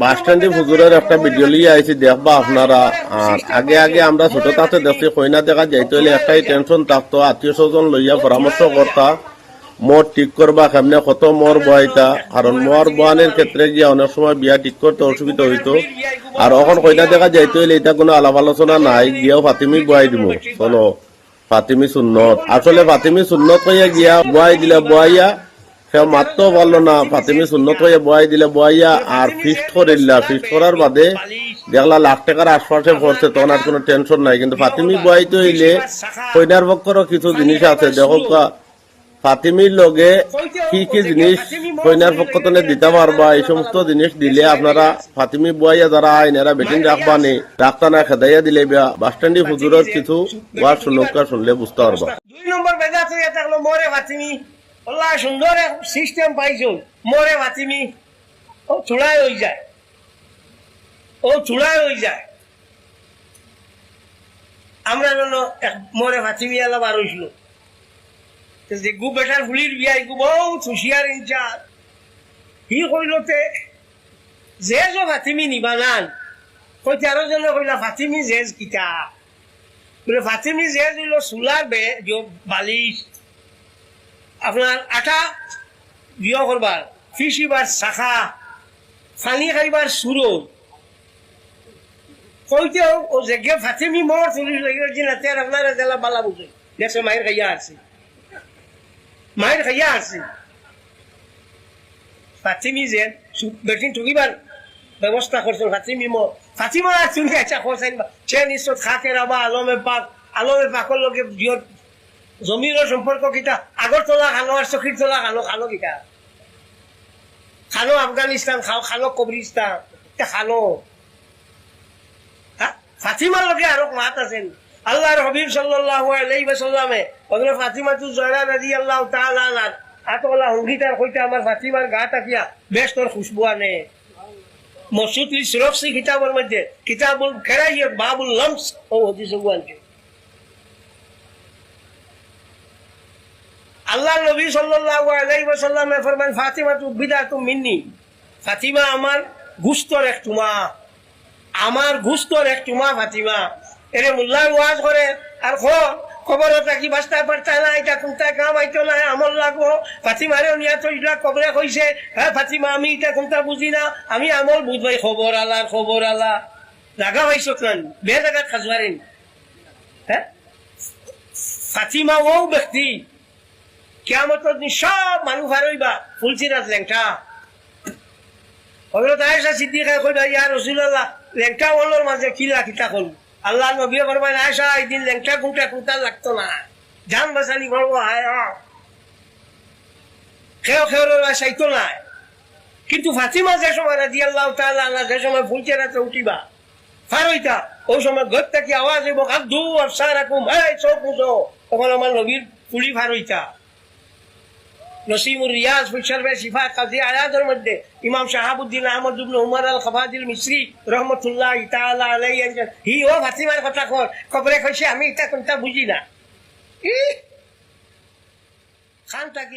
বাস স্ট্যান্ডে হুজুরের একটা ভিডিও লিয়ে আইছি, দেখবা আপনারা। আর আগে আগে আমরা ছোট তাতে দেখছি, কইনা দেখা যাইতে হইলে একটাই টেনশন থাকতো, আত্মীয় স্বজন লইয়া পরামর্শ করতা মর ঠিক করবা কেমনে, কত মর বয়াইতা কারণ মর বয়ানের ক্ষেত্রে গিয়া অনেক সময় বিয়া ঠিক করতে অসুবিধা হইতো। আর এখন কইনা দেখা যাইতে হইলে এটা কোনো আলাপ আলোচনা নাই, গিয়াও ফাতিমি বয়াই দিব চলো, ফাতিমি সুন্নত। আসলে ফাতিমি সুন্নত হইয়া গিয়া বয়াই দিলে বয়াইয়া সে মারতেও পারল না, ফাতিমি সুন্নত হয়ে বয়াই দিলে বয়াইয়া আর ফিস্ট করিল্লা। ফিস্ট করার বাদে দেখলা লাখ টাকার আশপাশে পড়ছে, তখন আর কোনো টেনশন নাই। কিন্তু ফাতিমি বয়াইতে হইলে কইনার পক্ষেরও কিছু জিনিস আছে। দেখো ফাতিমির লগে কি কি জিনিস কইনার পক্ষ থেকে দিতে পারবা? এই সমস্ত জিনিস দিলে আপনারা ফাতিমি বয়াইয়া যারা আইন, এরা বেটিং রাখবা নি রাখতা না খেদাইয়া দিলে বাস স্ট্যান্ডে হুজুরের কিছু ওয়ার শুনকা শুনলে বুঝতে পারবা। দুই নম্বর তুই থাকল মরে ফাতিমি। আল্লাহ সুন্দর সিস্টেম পাইছো। মরে ফাতিমি ও চূড়ায় হয়ে যায়। ও চূড়ায় হয়ে যায়। আমরা জন্য মরে ফাতিমি আলা বার হয়েছিল যে গু বেটার ফুলির বিয়াই গু বহুত হুশিয়ার ইনচার হি কইলতে যে যে ফাতিমি নিবানান কইতে আরও জনে কইলা ফাতিমি জেজ কিতা? বলে ফাতিমি জেজ হইল বে বালিশ। আপনার আটা বিয় করবার ফিসিবার শাখা ফানি খাইবার সুরো কইতেও ও জেগে ফাতিমি মর চুলি লাগিয়ে যে না তের আপনার জেলা বালা বুঝে দেশে মায়ের খাইয়া আছে। মায়ের খাইয়া আছে। ফাতিমি যে বেটিন ঠুকিবার ব্যবস্থা করছেন ফাতিমি মর ফাতিমা চুলি আচ্ছা করছেন সে নিশ্চয় খাকে রাবা আলমে পাক, আলমে পাকর লগে বিয়র জমির সম্পর্ক কিটা আগর তোলা খানো আর চকির তোলা খানো খানো কিটা খানো আফগানিস্তান খাও, খানো কবরিস্তান হা? ফাতিমার লগে আরও মাত আছেন আল্লাহর হবিব সাল্লাল্লাহু আলাইহি ওয়াসাল্লামে ওগুলো ফাতিমা তু জয়রা তাআলা আনহা আতলা হুঙ্গিতার কইতে আমার ফাতিমার গা তাকিয়া বেশ তোর খুশবু আনে। মসুদ ইসরফসি কিতাবের মধ্যে কিতাবুল খেরাইয়ত বাবুল লামস ও হদিস আনছে আল্লাহ নবী সাল্লাল্লাহু আলাইহি ওয়াসাল্লামে ফরমান ফাতিমা তু বিদাতু মিন্নি। ফাতিমা আমার গুস্তর এক টুমা আমার গুস্তর এক টুমা ফাতিমা। এরে মুল্লাহ ওয়াজ করে, আর খো খবর থাকি বাস্তা পারতা না এটা কোনটা কাম আইতো না, আমল লাগবো। ফাতিমারে নিয়া তো ইলা কবরে কইছে হ্যাঁ ফাতিমা, আমি এটা কোনটা বুঝি না, আমি আমল বুঝবাই, খবর আলা খবর আলা। জাগা পাইছো কেন? বে জায়গাত খাজবারেন হ্যাঁ? ফাতিমা ও ব্যক্তি কেমতর দিন সব মানুষ হারইবা ফুলচিরাত লেংটা হজরত আয়েশা সিদ্দিকা কইবা, ইয়া রাসূলুল্লাহ লেংটা মাঝে আল্লাহ নবী এই দিন লেংটা কুংটা কুংটা লাগতো না। জান বাসানি বলব হায় খেও চাইতো না কিন্তু ফাতিমা যে সময় রাজি আল্লাহ আনহা, যে সময় ফুলচিরাতে উঠিবা ফারইতা ওই সময় ঘর থেকে আওয়াজ হইব, আব্দু আফসারাকুম এই চোখ মুছো তখন আমার নবীর পুলি ফারইতা নসিমুর রিয়াজ ফুলশারবে শিফা কাজী আয়াদের মধ্যে ইমাম শাহাবুদ্দিন আহমদ ইবনে উমর আল খাবাদিল মিসরি রহমতুল্লাহ তাআলা আলাই একজন হি ও ফাতিমার কথা কর কবরে কইছে, আমি এটা কোনটা বুঝি না। খান তাকি